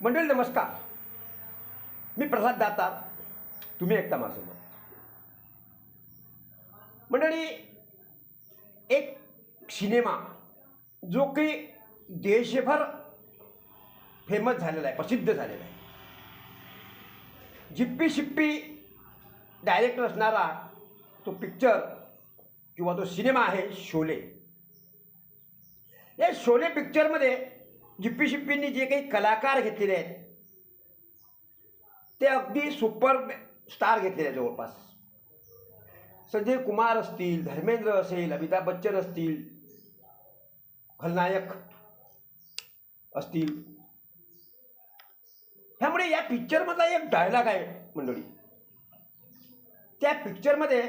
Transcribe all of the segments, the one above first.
मंडळी नमस्कार. मी प्रसाद दातार. तुम्ही ऐकता माझं मत मंडळी एक सिनेमा जो की देशभर फेमस झालेला आहे प्रसिद्ध झालेला आहे. जिप्पी शिप्पी डायरेक्टर असणारा तो पिक्चर किंवा तो सिनेमा आहे शोले. या शोले पिक्चरमध्ये जिप्पी शिप्पींनी जे काही कलाकार घेतलेले आहेत ते अगदी सुपर स्टार घेतलेले आहेत जवळपास. संजय कुमार असतील धर्मेंद्र असेल अमिताभ बच्चन असतील खलनायक असतील. ह्यामुळे या पिक्चरमधला एक डायलॉग आहे मंडळी. त्या पिक्चरमध्ये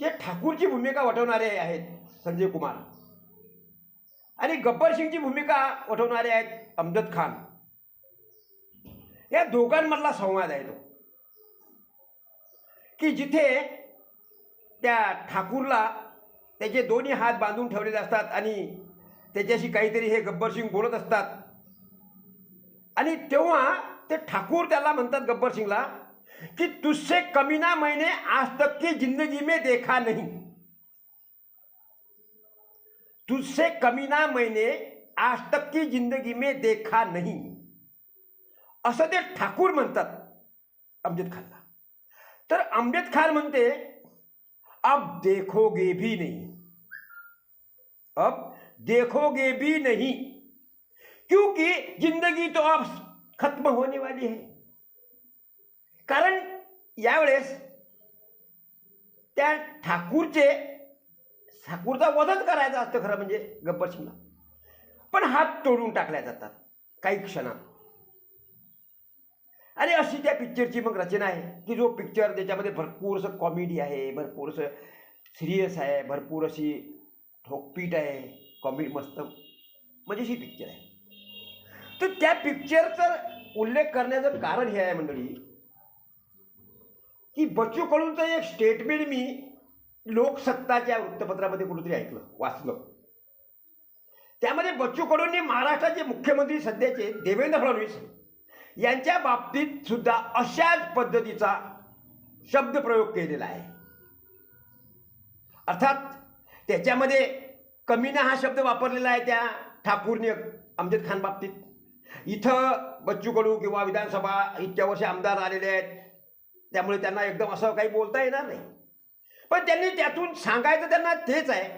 जे ठाकूरची भूमिका वठवणारे आहेत संजय कुमार आणि गब्बर सिंगची भूमिका वठवणारे आहेत अमजद खान. या दोघांमधला संवाद आहे तो. की जिथे त्या ठाकूरला त्याचे दोन्ही हात बांधून ठेवलेले असतात आणि त्याच्याशी काहीतरी हे गब्बर सिंग बोलत असतात. आणि तेव्हा ते ठाकूर त्याला म्हणतात गब्बर सिंगला की तुझसे कमीना मैंने आज तक की जिंदगी में देखा नहीं. तुझसे कमी ना मैंने आज तक की जिंदगी में देखा नहीं। असं ते ठाकूर म्हणतात अमजद खानला। तर अमजद खान म्हणते अब देखोगे भी नहीं। अब देखोगे भी नहीं। क्योंकि जिंदगी तो अब खत्म होने वाली है। कारण यावेळेस त्या ठाकूरचे ठाकूरचा वधच करायचा असतं खरं म्हणजे गब्बर सिंगला. पण हात तोडून टाकल्या जातात काही क्षणात. आणि अशी त्या पिक्चरची मग रचना आहे की जो पिक्चर त्याच्यामध्ये भरपूर असं कॉमेडी आहे भरपूर असं सिरियस आहे भरपूर अशी ठोकपीट आहे कॉमेडी मस्त म्हणजे मजेशी पिक्चर आहे. तर त्या पिक्चरचा उल्लेख करण्याचं कारण हे आहे मंडळी की बच्चू कडूंचं एक स्टेटमेंट मी लोकसत्ताच्या वृत्तपत्रामध्ये कुठेतरी ऐकलं वाचलं. त्यामध्ये बच्चू कडूंनी महाराष्ट्राचे मुख्यमंत्री सध्याचे देवेंद्र फडणवीस यांच्या बाबतीत सुद्धा अशाच पद्धतीचा शब्दप्रयोग केलेला आहे. अर्थात त्याच्यामध्ये कमीना हा शब्द वापरलेला आहे त्या ठाकूरने अमजद खान बाबतीत. इथं बच्चू कडू किंवा विधानसभा इतक्या वर्षी आमदार आलेले आहेत. त्यामुळे त्यांना एकदम असं काही बोलता येणार नाही. पण त्यांनी त्यातून सांगायचं त्यांना तेच आहे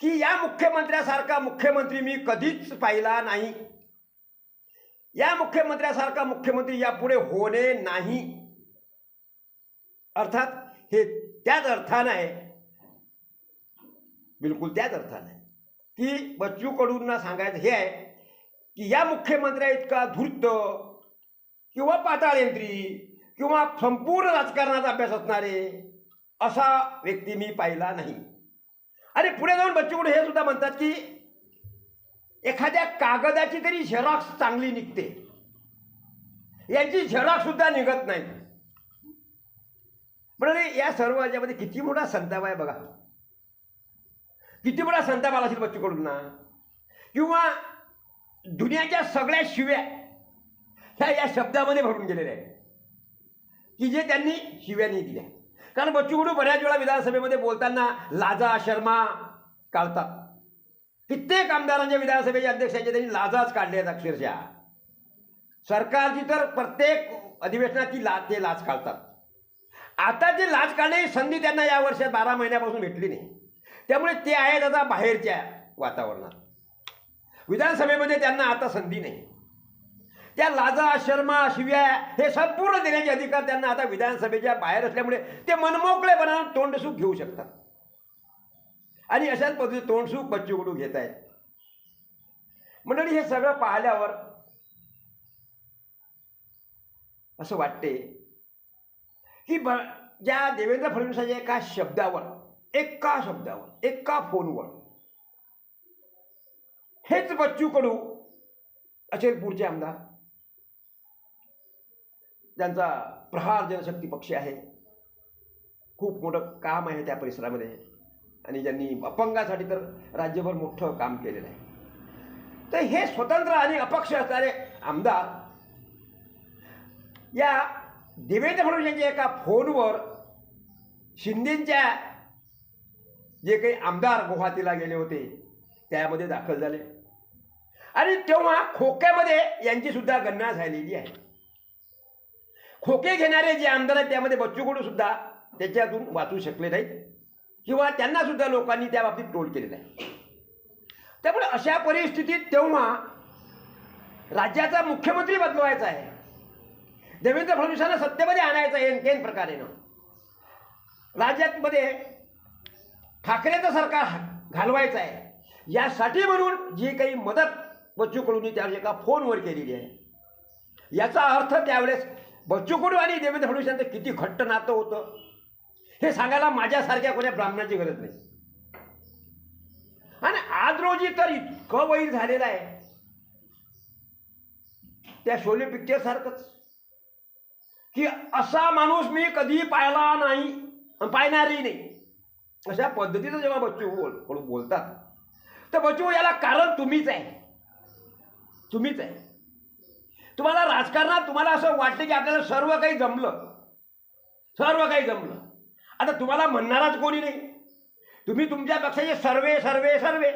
की या मुख्यमंत्र्यासारखा मुख्यमंत्री मी कधीच पाहिला नाही. या मुख्यमंत्र्यासारखा मुख्यमंत्री यापुढे होणे नाही. अर्थात हे त्याच अर्थानं आहे. बिलकुल त्याच अर्थानं आहे. की बच्चू कडूंना सांगायचं हे आहे की या मुख्यमंत्र्या इतका धूर्त किंवा पाताळयंत्री किंवा संपूर्ण राजकारणाचा अभ्यास असणारे असा व्यक्ती मी पाहिला नाही. आणि पुढे जाऊन बच्चू हे सुद्धा म्हणतात की एखाद्या कागदाची तरी झेरॉक्स चांगली निघते. यांची झेरॉक्स सुद्धा निघत नाही. म्हणजे या सर्व याच्यामध्ये किती मोठा संताप आहे बघा. किती मोठा संताप आला असेल बच्चूकडून ना. किंवा दुनियाच्या सगळ्या शिव्या ह्या या शब्दामध्ये भरून गेलेल्या आहेत. की जे त्यांनी शिव्या दिल्या. कारण बच्चू कडू बऱ्याच वेळा विधानसभेमध्ये बोलताना लाजा शर्मा काढतात. कित्येक आमदारांच्या विधानसभेच्या अध्यक्षांचे त्यांनी लाजाच काढले आहेत अक्षरशः. सरकारची तर प्रत्येक अधिवेशनात ती लाज ते लाच काढतात. आता जे लाच काढण्याची संधी त्यांना या वर्षात बारा महिन्यापासून भेटली नाही. त्यामुळे ते आहेत आता बाहेरच्या वातावरणात. विधानसभेमध्ये त्यांना आता संधी नाही. त्या लाजा शर्मा शिव्या हे संपूर्ण देण्याचे अधिकार त्यांना आता विधानसभेच्या बाहेर असल्यामुळे ते मनमोकळेपणा तोंडसुख घेऊ शकतात. आणि अशाच पद्धतीने तोंडसुख बच्चूकडू घेत आहेत. मंडळी हे सगळं पाहिल्यावर असं वाटते की ब ज्या देवेंद्र फडणवीसांच्या एका शब्दावर एका शब्दावर एका फोनवर हेच बच्चू कडू असेल पुढचे आमदार. त्यांचा प्रहार जनशक्ती पक्ष आहे. खूप मोठं काम आहे त्या परिसरामध्ये. आणि ज्यांनी अपंगासाठी तर राज्यभर मोठं काम केलेलं आहे. तर हे स्वतंत्र आणि अपक्ष असणारे आमदार या देवेंद्र फडणवीस यांच्या एका फोनवर शिंदेच्या जे काही आमदार गुवाहाटीला गेले होते त्यामध्ये दाखल झाले. आणि तेव्हा खोक्यामध्ये यांची सुद्धा गणना झालेली आहे. खोके घेणारे जे आमदार आहेत त्यामध्ये बच्चू कडू सुद्धा त्याच्यातून वाचू शकले नाहीत. किंवा त्यांना सुद्धा लोकांनी त्या बाबतीत ट्रोल केलेला आहे त्यामुळे अशा परिस्थितीत तेव्हा राज्याचा मुख्यमंत्री बदलवायचा आहे. देवेंद्र फडणवीसांना सत्तेमध्ये आणायचं आहे केन प्रकारेनं. राज्यामध्ये ठाकरेचं सरकार घालवायचं आहे. यासाठी म्हणून जी काही मदत बच्चू कडूंनी त्यावेळेस एका फोनवर केलेली आहे. याचा अर्थ त्यावेळेस बच्चू आणि देवेंद्र फडणवीस यांचं किती घट्ट नातं होतं? हे सांगायला माझ्यासारख्या कोण्या ब्राह्मणाची गरज नाही. आणि आज रोजी तर इतकं वैर झालेलं आहे. त्या शोले पिक्चर सारखंच की असा माणूस मी कधी पाहिला नाही पाहणारही नाही. अशा पद्धतीचं जेव्हा बच्चू बोल बोलतात. तर बच्चू याला कारण तुम्हीच आहे. तुम्हीच आहे. तुम्हाला राजकारणात तुम्हाला असं वाटतं की आपल्याला सर्व काही जमलं. सर्व काही जमलं. आता तुम्हाला म्हणणाराच कोणी नाही. तुम्ही तुमच्या पक्षाचे सर्वे सर्वे सर्वे.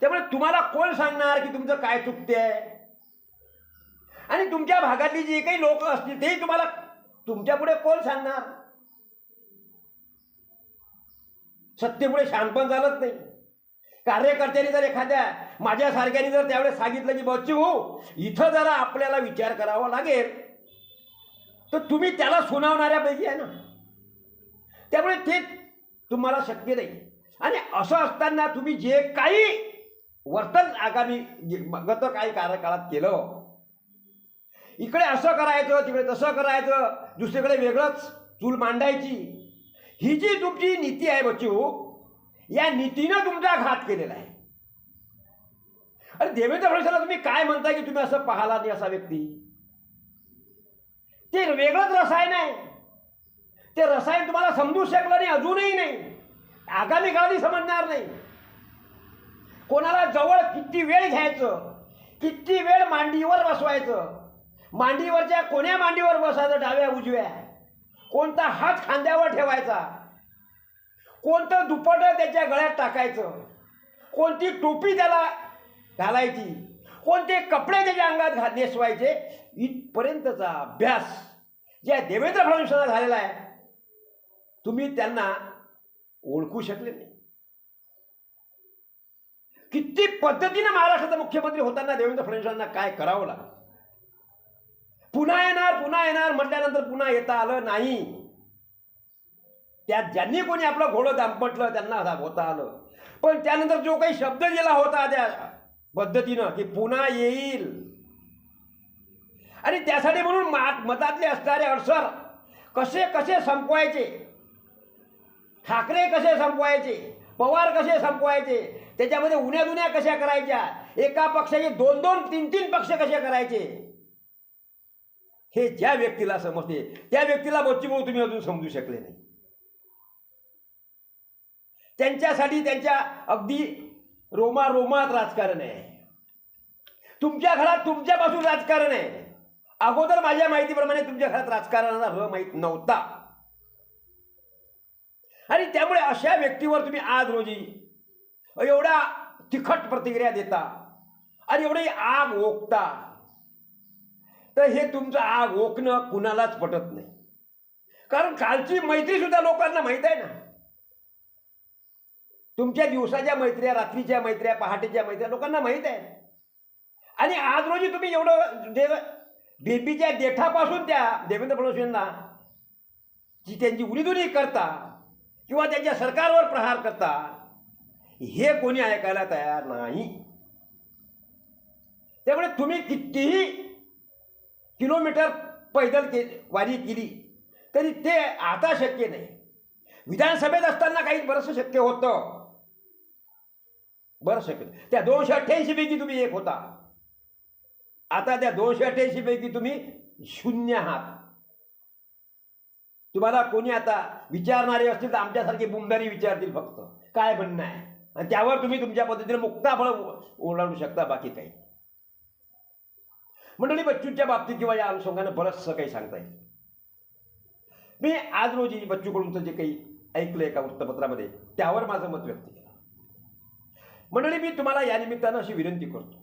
त्यामुळे तुम्हाला कोण सांगणार की तुमचं काय चुकते आहे आणि तुमच्या भागातली जी काही लोक असतील तेही तुम्हाला तुमच्यापुढे कोण सांगणार? सत्तेपुढे शानपण झालंच नाही. कार्यकर्त्यांनी जर एखाद्या माझ्यासारख्याने जर त्यावेळेस सांगितलं की बच्चू हो इथं जरा आपल्याला विचार करावा लागेल. तर तुम्ही त्याला सुनावणाऱ्यापैकी आहे ना. त्यामुळे ते तुम्हाला शक्य नाही. आणि असं असताना तुम्ही जे काही वर्तन आगामी गत काही कार्यकाळात केलं इकडे असं करायचं तिकडे तसं करायचं दुसरीकडे वेगळंच चूल मांडायची ही जी तुमची नीती आहे बच्चू या नीतीनं तुमचा घात केलेला आहे. अरे देवेंद्र फडणवीसाला तुम्ही काय म्हणताय की तुम्ही असं पाहला नाही असा व्यक्ती? ते वेगळंच रसायन आहे. ते रसायन तुम्हाला समजू शकलं नाही अजूनही नाही. आगामी काळातही समजणार नाही. कोणाला जवळ किती वेळ घ्यायचं किती वेळ मांडीवर बसवायचं मांडीवरच्या कोण्या मांडीवर बसायचं डाव्या उजव्या? कोणता हात खांद्यावर ठेवायचा? कोणतं दुपट त्याच्या गळ्यात टाकायचं? कोणती टोपी त्याला घालायची? कोणते कपडे त्याच्या अंगात घा नेसवायचे? इथपर्यंतचा अभ्यास ज्या देवेंद्र फडणवीसांना झालेला आहे तुम्ही त्यांना ओळखू शकले नाही. किती पद्धतीनं महाराष्ट्राचा मुख्यमंत्री होताना देवेंद्र फडणवीसांना काय करावं लागलं? पुन्हा येणार पुन्हा येणार म्हटल्यानंतर पुन्हा येता आलं नाही. त्या ज्यांनी कोणी आपलं घोडं दांपटलं त्यांना होता आलं. पण त्यानंतर जो काही शब्द दिला होता त्या पद्धतीनं की पुन्हा येईल. आणि त्यासाठी म्हणून मात मतातले असणारे अडसर कसे कसे संपवायचे? ठाकरे कसे संपवायचे? पवार कसे संपवायचे? त्याच्यामध्ये उन्या दुन्या कशा करायच्या? एका पक्षाचे दोन दोन तीन तीन पक्ष कसे करायचे? हे ज्या व्यक्तीला समजते त्या व्यक्तीला बच्चूभाऊ तुम्ही अजून समजू शकले नाही. त्यांच्यासाठी त्यांच्या अगदी रोमा रोमात राजकारण आहे. तुमच्या घरात तुमच्यापासून राजकारण आहे. अगोदर माझ्या माहितीप्रमाणे तुमच्या घरात राजकारणाचा र माहीत नव्हता. आणि त्यामुळे अशा व्यक्तीवर तुम्ही आज रोजी एवढा तिखट प्रतिक्रिया देता आणि एवढी आग ओकता तर हे तुमचं आग ओकणं कुणालाच पटत नाही. कारण कालची मैत्री सुद्धा लोकांना माहीत आहे ना. तुमच्या दिवसाच्या मैत्र्या रात्रीच्या मैत्र्या पहाटेच्या मैत्र्या लोकांना माहीत आहे. आणि आज रोजी तुम्ही एवढं देव बेबीच्या देठापासून त्या देवेंद्र फडणवीस यांना जी त्यांची उडीदुरी करता किंवा त्यांच्या सरकारवर प्रहार करता हे कोणी ऐकायला तयार नाही. त्यामुळे तुम्ही कितीही किलोमीटर पैदल के वारी केली तरी ते आता शक्य नाही. विधानसभेत असताना काही बरंचसं शक्य होतं. बरं शक्य त्या दोनशे अठ्ठ्याऐंशी पैकी तुम्ही एक होता. आता त्या दोनशे अठ्ठ्याऐंशी पैकी तुम्ही शून्य आहात. तुम्हाला कोणी आता विचारणारे असतील तर आमच्यासारखे बुमदारी विचारतील फक्त. काय म्हणणं आहे? आणि त्यावर तुम्ही तुमच्या पद्धतीने मुक्ताफळ ओलाडू शकता बाकी काही. मंडळी बच्चूच्या बाबतीत किंवा या अनुषंगानं बरंचसं काही सांगता येईल. मी आज रोजी बच्चूकडूनचं जे काही ऐकलं एका वृत्तपत्रामध्ये त्यावर माझं मत व्यक्त केलं. मंडळी मी तुम्हाला या निमित्तानं अशी विनंती करतो.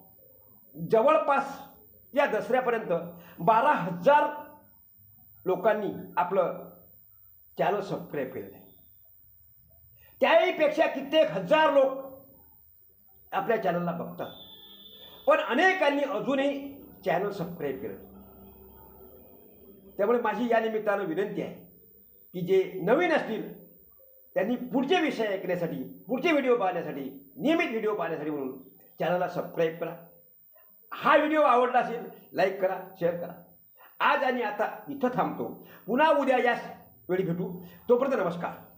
जवळपास या दसऱ्यापर्यंत बारा हजार लोकांनी आपलं चॅनल सबस्क्राईब केलेलं आहे त्याहीपेक्षा कित्येक हजार लोक आपल्या चॅनलला बघतात. पण अनेकांनी अजूनही चॅनल सबस्क्राईब केलं त्यामुळे माझी या निमित्तानं विनंती आहे की जे नवीन असतील त्यांनी पुढचे विषय ऐकण्यासाठी पुढचे व्हिडिओ पाहण्यासाठी नियमित व्हिडिओ पाहण्यासाठी म्हणून चॅनलला सबस्क्राईब करा. हा व्हिडिओ आवडला असेल लाईक करा शेअर करा. आज आणि आता इथं थांबतो. पुन्हा उद्या याच वेळी भेटू. तोपर्यंत नमस्कार.